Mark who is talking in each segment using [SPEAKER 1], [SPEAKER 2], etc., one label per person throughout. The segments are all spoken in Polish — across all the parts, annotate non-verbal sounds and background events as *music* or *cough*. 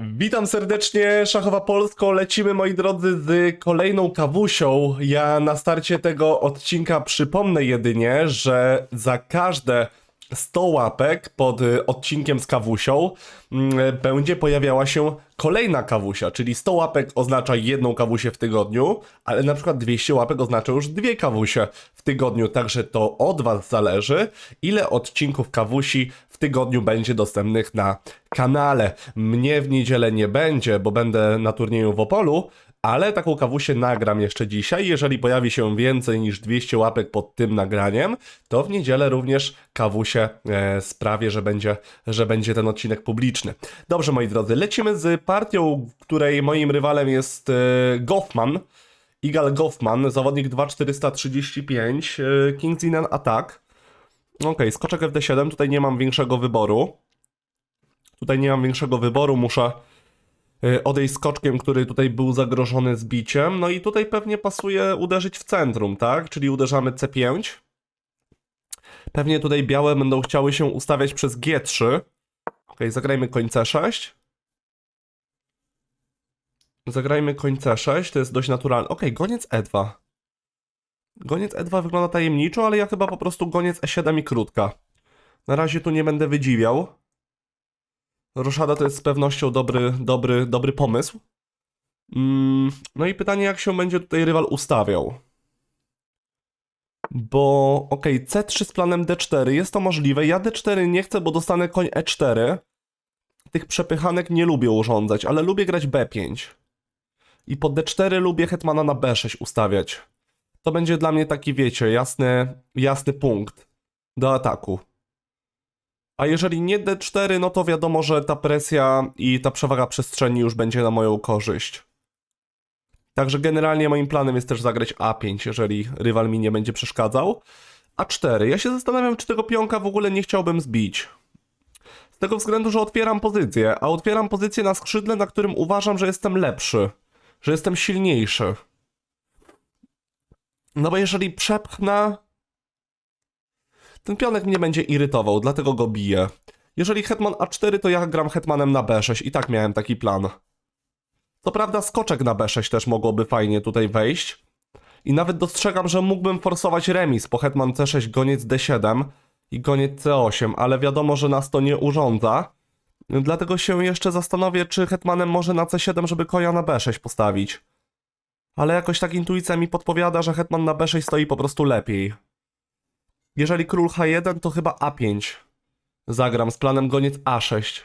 [SPEAKER 1] Witam serdecznie, Szachowa Polsko. Lecimy, moi drodzy, z kolejną kawusią. Ja na starcie tego odcinka przypomnę jedynie, że za każde 100 łapek pod odcinkiem z kawusią mm, będzie pojawiała się kolejna kawusia, czyli 100 łapek oznacza jedną kawusię w tygodniu, ale na przykład 200 łapek oznacza już dwie kawusie w tygodniu, także to od Was zależy, ile odcinków kawusi w tygodniu będzie dostępnych na kanale. Mnie w niedzielę nie będzie, bo będę na turnieju w Opolu, ale taką kawusię nagram jeszcze dzisiaj. Jeżeli pojawi się więcej niż 200 łapek pod tym nagraniem, to w niedzielę również kawusię e, sprawię, że będzie, że będzie ten odcinek publiczny. Dobrze, moi drodzy, lecimy z partią, której moim rywalem jest e, Goffman. Igal Goffman, zawodnik 2435, e, King's Inan Attack. Okej, skoczek FD7, tutaj nie mam większego wyboru. Tutaj nie mam większego wyboru, muszę y, odejść skoczkiem, który tutaj był zagrożony zbiciem. No i tutaj pewnie pasuje uderzyć w centrum, tak? Czyli uderzamy C5. Pewnie tutaj białe będą chciały się ustawiać przez G3. Ok, zagrajmy koń C6. Zagrajmy koń C6, to jest dość naturalne. Ok, goniec E2. Goniec E2 wygląda tajemniczo, ale ja chyba po prostu goniec E7 i krótka. Na razie tu nie będę wydziwiał. Roszada to jest z pewnością dobry, dobry, dobry pomysł. Mm, no i pytanie, jak się będzie tutaj rywal ustawiał. Bo, okej, C3 z planem D4, jest to możliwe. Ja D4 nie chcę, bo dostanę koń E4. Tych przepychanek nie lubię urządzać, ale lubię grać B5. I po D4 lubię hetmana na B6 ustawiać. To będzie dla mnie taki, wiecie, jasny, jasny punkt do ataku. A jeżeli nie D4, no to wiadomo, że ta presja i ta przewaga przestrzeni już będzie na moją korzyść. Także generalnie moim planem jest też zagrać A5, jeżeli rywal mi nie będzie przeszkadzał. A4. Ja się zastanawiam, czy tego pionka w ogóle nie chciałbym zbić. Z tego względu, że otwieram pozycję, a otwieram pozycję na skrzydle, na którym uważam, że jestem lepszy, że jestem silniejszy. No bo jeżeli przepchnę, ten pionek mnie będzie irytował, dlatego go biję. Jeżeli hetman A4, to ja gram hetmanem na B6 i tak miałem taki plan. Co prawda skoczek na B6 też mogłoby fajnie tutaj wejść. I nawet dostrzegam, że mógłbym forsować remis po hetman C6, goniec D7 i goniec C8, ale wiadomo, że nas to nie urządza. Dlatego się jeszcze zastanowię, czy hetmanem może na C7, żeby konia na B6 postawić. Ale jakoś tak intuicja mi podpowiada, że hetman na B6 stoi po prostu lepiej. Jeżeli król H1, to chyba A5. Zagram z planem goniec A6.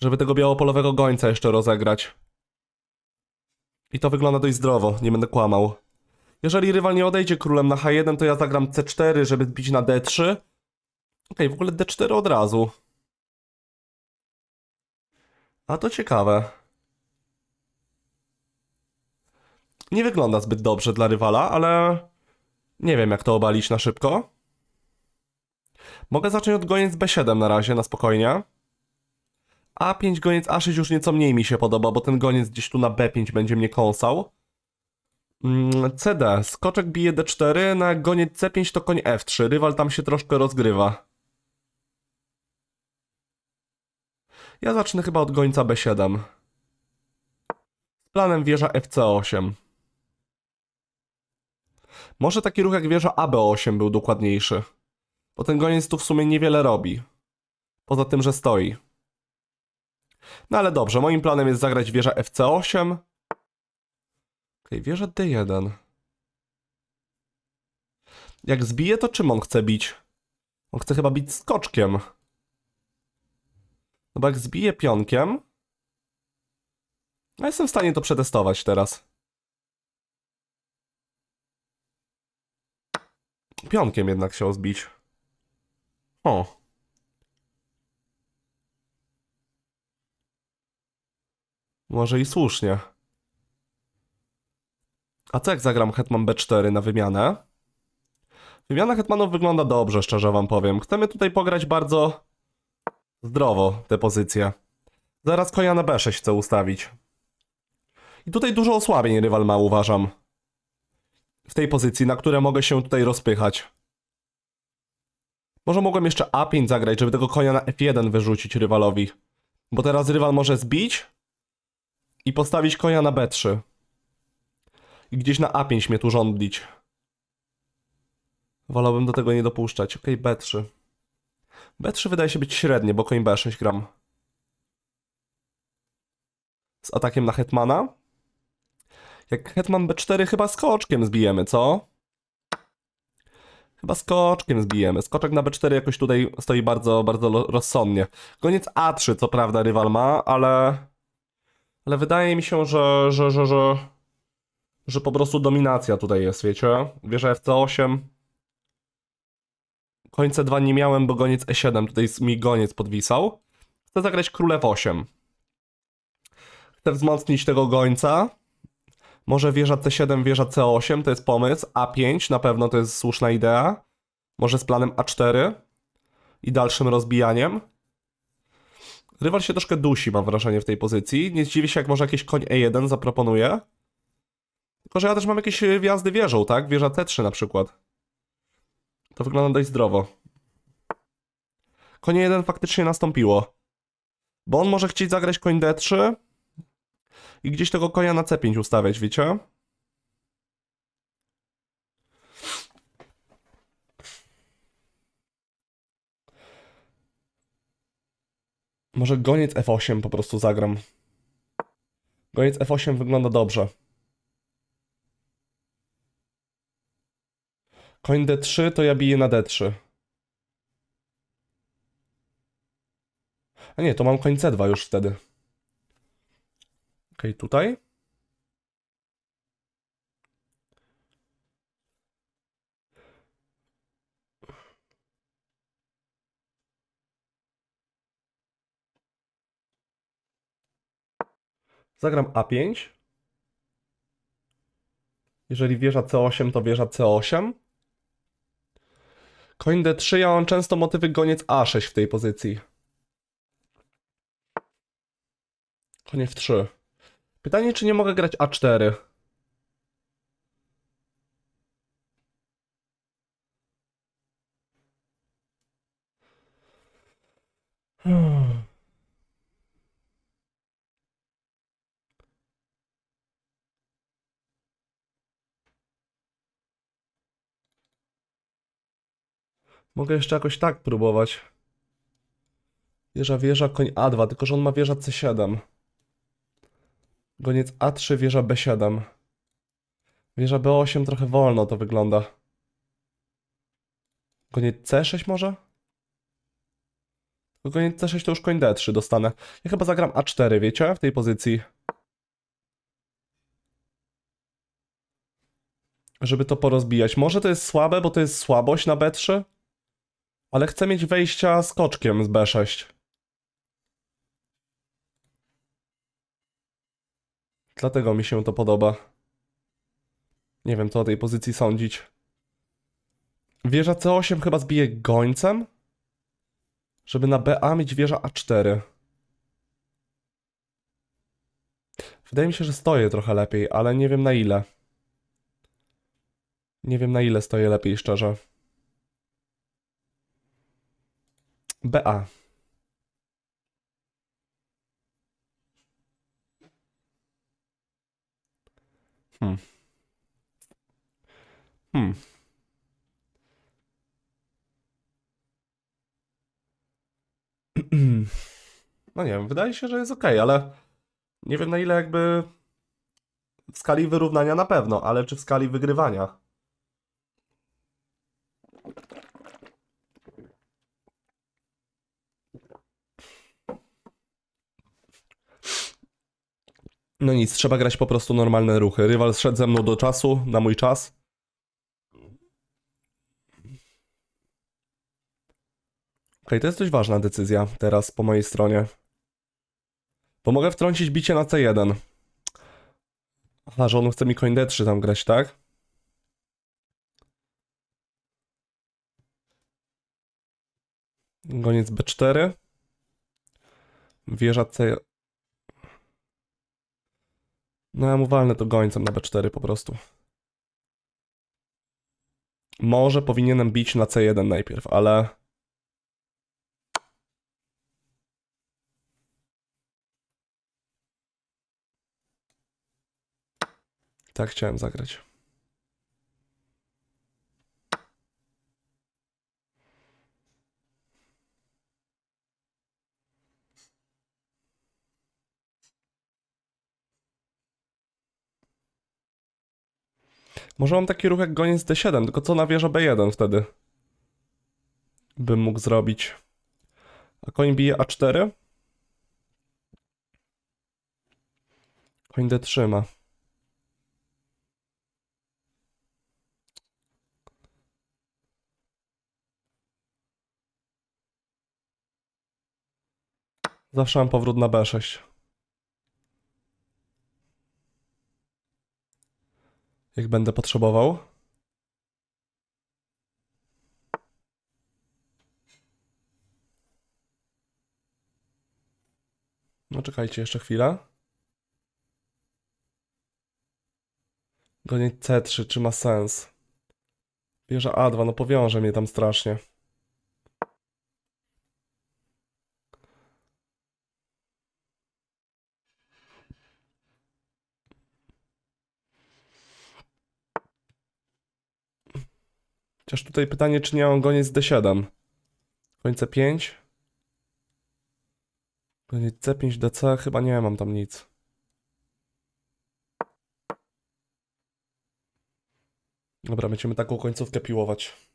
[SPEAKER 1] Żeby tego białopolowego gońca jeszcze rozegrać. I to wygląda dość zdrowo, nie będę kłamał. Jeżeli rywal nie odejdzie królem na H1, to ja zagram C4, żeby zbić na D3. Okej, w ogóle D4 od razu. A to ciekawe. Nie wygląda zbyt dobrze dla rywala, ale nie wiem jak to obalić na szybko. Mogę zacząć od goniec B7 na razie, na spokojnie. A5 goniec A6 już nieco mniej mi się podoba, bo ten goniec gdzieś tu na B5 będzie mnie kąsał. Mm, CD. Skoczek bije D4, na goniec C5 to koń F3. Rywal tam się troszkę rozgrywa. Ja zacznę chyba od gońca B7. Z planem wieża FC8. Może taki ruch jak wieża AB8 był dokładniejszy. Bo ten goniec tu w sumie niewiele robi. Poza tym, że stoi. No ale dobrze, moim planem jest zagrać wieża FC8. Okej, wieża D1. Jak zbije, to czym on chce bić? On chce chyba bić skoczkiem. No bo jak zbije pionkiem... No jestem w stanie to przetestować teraz. Pionkiem jednak chciał zbić. O. Może i słusznie. A co jak zagram hetman b4 na wymianę? Wymiana hetmanów wygląda dobrze, szczerze wam powiem. Chcemy tutaj pograć bardzo zdrowo te pozycje. Zaraz konia na b6 chcę ustawić. I tutaj dużo osłabień rywal ma, uważam. W tej pozycji, na które mogę się tutaj rozpychać. Może mogłem jeszcze A5 zagrać, żeby tego konia na F1 wyrzucić rywalowi. Bo teraz rywal może zbić i postawić konia na B3. I gdzieś na A5 mnie tu żądlić. Wolałbym do tego nie dopuszczać. Okej, B3. B3 wydaje się być średnie, bo koń B6 gram. Z atakiem na hetmana. Jak hetman B4 chyba skoczkiem zbijemy, co? Chyba skoczkiem zbijemy. Skoczek na B4 jakoś tutaj stoi bardzo, bardzo rozsądnie. Koniec A3, co prawda, rywal ma, ale. Ale wydaje mi się, że. że, że, że, że po prostu dominacja tutaj jest, wiecie? Wieża FC8. Koń C2 nie miałem, bo goniec E7 tutaj mi goniec podwisał. Chcę zagrać król F8. Chcę wzmocnić tego gońca. Może wieża C7, wieża C8 to jest pomysł. A5 na pewno to jest słuszna idea. Może z planem A4 i dalszym rozbijaniem. Rywal się troszkę dusi, mam wrażenie, w tej pozycji. Nie zdziwi się, jak może jakiś koń E1 zaproponuje. Tylko, że ja też mam jakieś e, wjazdy wieżą, tak? Wieża C3 na przykład. To wygląda dość zdrowo. Konie 1 faktycznie nastąpiło. Bo on może chcieć zagrać koń D3 i gdzieś tego konia na C5 ustawiać, wiecie? Może goniec F8 po prostu zagram. Goniec F8 wygląda dobrze. Koń D3 to ja biję na D3. A nie, to mam koń C2 już wtedy. Okej, tutaj. Zagram A5. Jeżeli wieża C8, to wieża C8. Koń D3, ja mam często motywy goniec A6 w tej pozycji. Konie F3. Pytanie, czy nie mogę grać A4? Hmm. Mogę jeszcze jakoś tak próbować. Wieża, wieża, koń A2, tylko że on ma wieża C7. Goniec A3, wieża B7. Wieża B8 trochę wolno to wygląda. Goniec C6 może? Tylko Goniec C6 to już koń D3 dostanę. Ja chyba zagram A4, wiecie? W tej pozycji. Żeby to porozbijać. Może to jest słabe, bo to jest słabość na B3? Ale chcę mieć wejścia skoczkiem z B6. Dlatego mi się to podoba. Nie wiem, co o tej pozycji sądzić. Wieża C8 chyba zbije gońcem? Żeby na BA mieć wieża A4. Wydaje mi się, że stoję trochę lepiej, ale nie wiem na ile. Nie wiem na ile stoję lepiej, szczerze. BA. Hmm. Hmm. *clears throat* No nie wiem, wydaje się, że jest ok, ale nie wiem na ile jakby w skali wyrównania na pewno, ale czy w skali wygrywania? No nic, trzeba grać po prostu normalne ruchy. Rywal szedł ze mną do czasu, na mój czas. Okej, to jest dość ważna decyzja teraz po mojej stronie. Bo mogę wtrącić bicie na C1. Aha, że on chce mi koń D3 tam grać, tak? Goniec B4. Wieża C... No ja mu walnę to gońcem na B4 po prostu. Może powinienem bić na C1 najpierw, ale... Tak chciałem zagrać. Może mam taki ruch jak goniec D7, tylko co na wieżę B1 wtedy? Bym mógł zrobić. A koń bije A4? Koń D3 ma. Zawsze mam powrót na B6. Jak będę potrzebował. No czekajcie jeszcze chwilę. Goniec C3, czy ma sens? Wieża A2, no powiąże mnie tam strasznie. Chociaż tutaj pytanie, czy nie mam goniec D7. Koń C5. Goniec C5, DC, chyba nie mam tam nic. Dobra, będziemy taką końcówkę piłować.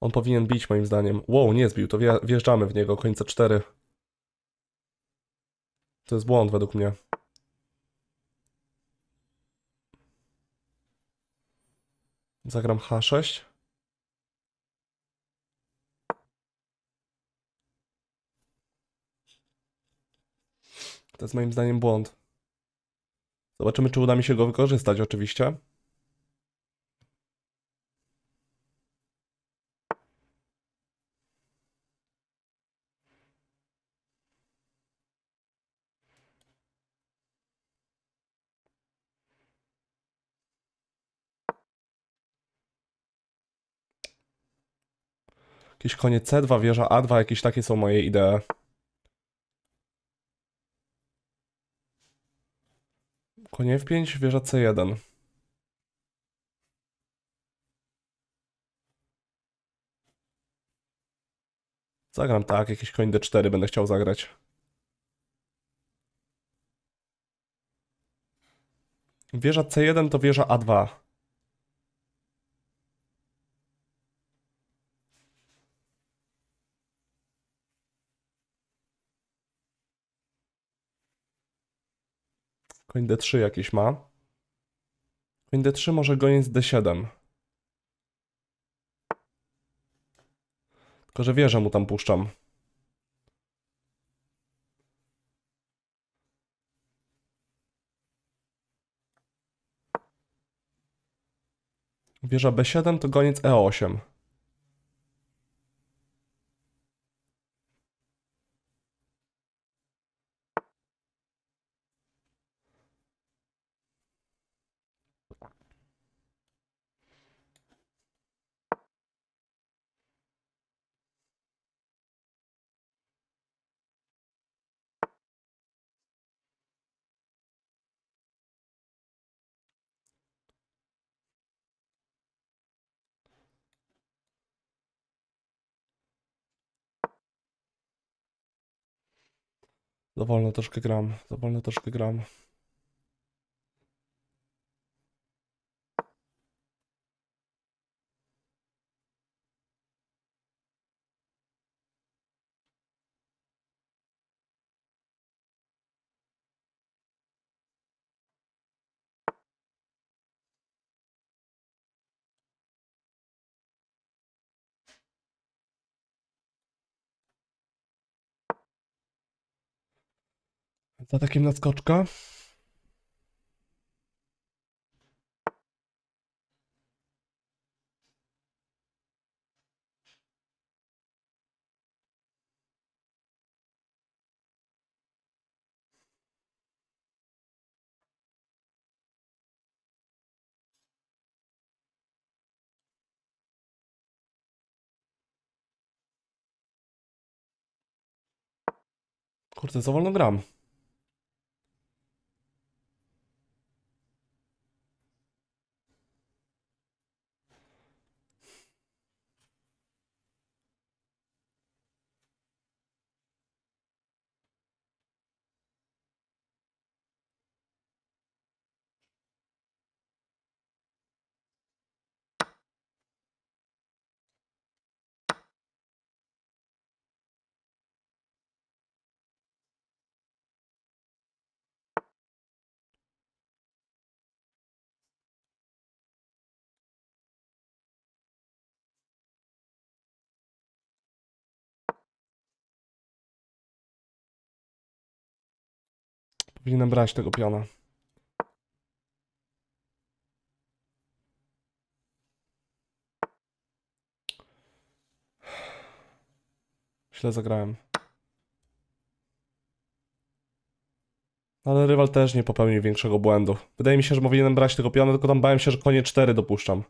[SPEAKER 1] On powinien bić moim zdaniem. Wow, nie zbił, to wje- wjeżdżamy w niego, końce 4. To jest błąd według mnie. Zagram H6. To jest moim zdaniem błąd. Zobaczymy, czy uda mi się go wykorzystać, oczywiście. Jakieś konie C2, wieża A2, jakieś takie są moje idee. Konie F5, wieża C1. Zagram tak, jakiś koń D4 będę chciał zagrać. Wieża C1 to wieża A2. Koń D3 jakiś ma. Koń D3 może goniec D7. Tylko, że wieżę mu tam puszczam. Wieża B7 to goniec E E8. Za wolno troszkę gram, za wolno troszkę gram. Za takim naskoczka. Kurde, za wolno gram. Powinienem brać tego piona. Źle zagrałem. Ale rywal też nie popełnił większego błędu. Wydaje mi się, że powinienem brać tego piona, tylko tam bałem się, że konie 4 dopuszczam.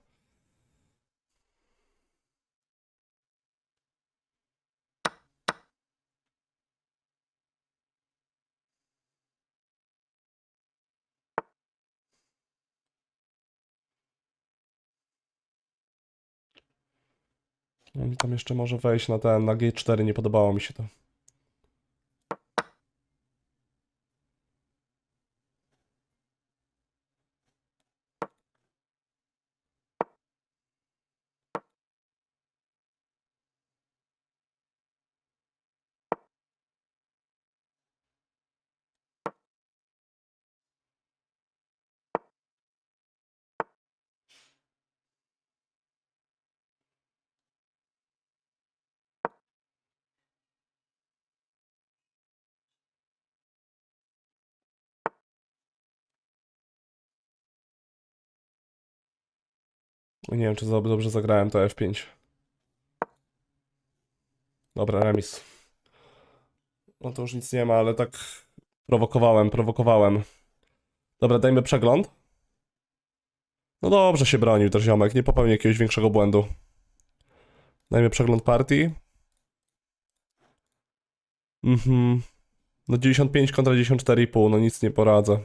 [SPEAKER 1] No tam jeszcze może wejść na ten, na G4, nie podobało mi się to. Nie wiem, czy dobrze zagrałem to F5. Dobra, remis. No to już nic nie ma, ale tak prowokowałem, prowokowałem. Dobra, dajmy przegląd. No dobrze się bronił też ziomek, nie popełnił jakiegoś większego błędu. Dajmy przegląd partii. Mhm. No 95 kontra 94,5, no nic nie poradzę.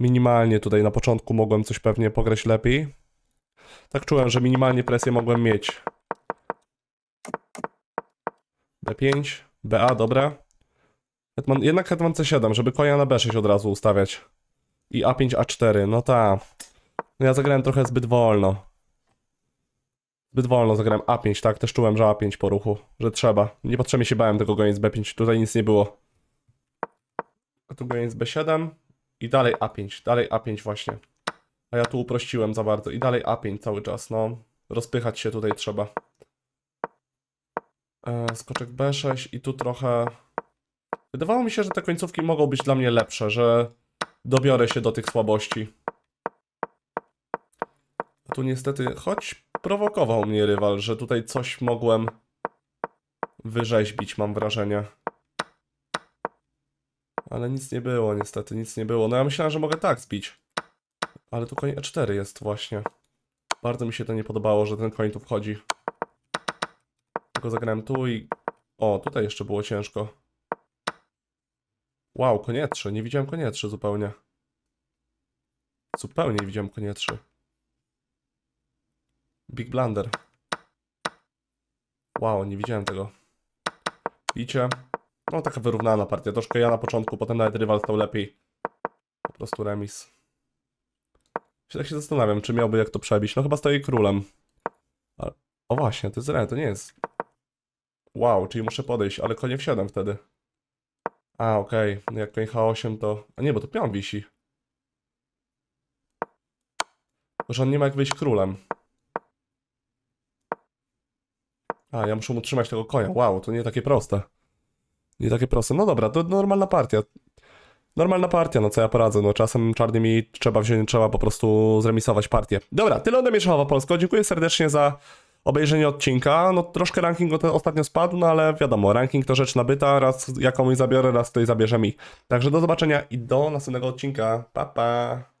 [SPEAKER 1] Minimalnie tutaj na początku mogłem coś pewnie pograć lepiej. Tak czułem, że minimalnie presję mogłem mieć. B5, BA, dobra. Hetman, jednak Hetman C7, żeby konia na B6 od razu ustawiać. I A5, A4, no ta. No ja zagrałem trochę zbyt wolno. Zbyt wolno zagrałem A5, tak, też czułem, że A5 po ruchu, że trzeba. Niepotrzebnie się bałem tego goniec B5, tutaj nic nie było. A tu goniec B7 i dalej A5, dalej A5 właśnie. A ja tu uprościłem za bardzo. I dalej A5 cały czas, no. Rozpychać się tutaj trzeba. E, skoczek B6 i tu trochę... Wydawało mi się, że te końcówki mogą być dla mnie lepsze, że dobiorę się do tych słabości. A tu niestety, choć prowokował mnie rywal, że tutaj coś mogłem wyrzeźbić, mam wrażenie. Ale nic nie było, niestety, nic nie było. No ja myślałem, że mogę tak zbić. Ale tu koń E4 jest właśnie. Bardzo mi się to nie podobało, że ten koń tu wchodzi. Tylko zagrałem tu i... O, tutaj jeszcze było ciężko. Wow, konie 3. Nie widziałem konie 3 zupełnie. Zupełnie nie widziałem konie 3. Big blunder. Wow, nie widziałem tego. Bicie. No taka wyrównana partia. Troszkę ja na początku, potem nawet rywal stał lepiej. Po prostu remis. Tak się zastanawiam, czy miałby jak to przebić. No chyba stoi królem. Ale... O właśnie, to jest re, to nie jest. Wow, czyli muszę podejść, ale konie w 7 wtedy. A, okej. No Jak koń H8 to... A nie, bo to pion wisi. Że on nie ma jak wyjść królem. A, ja muszę mu trzymać tego konia. Wow, to nie takie proste. Nie takie proste. No dobra, to normalna partia. Normalna partia, no co ja poradzę, no czasem czarnymi trzeba wziąć, trzeba po prostu zremisować partię. Dobra, tyle ode mnie Szachowa Polsko, dziękuję serdecznie za obejrzenie odcinka, no troszkę ranking ostatnio spadł, no ale wiadomo, ranking to rzecz nabyta, raz ja komuś zabiorę, raz ktoś zabierze mi. Także do zobaczenia i do następnego odcinka, pa pa!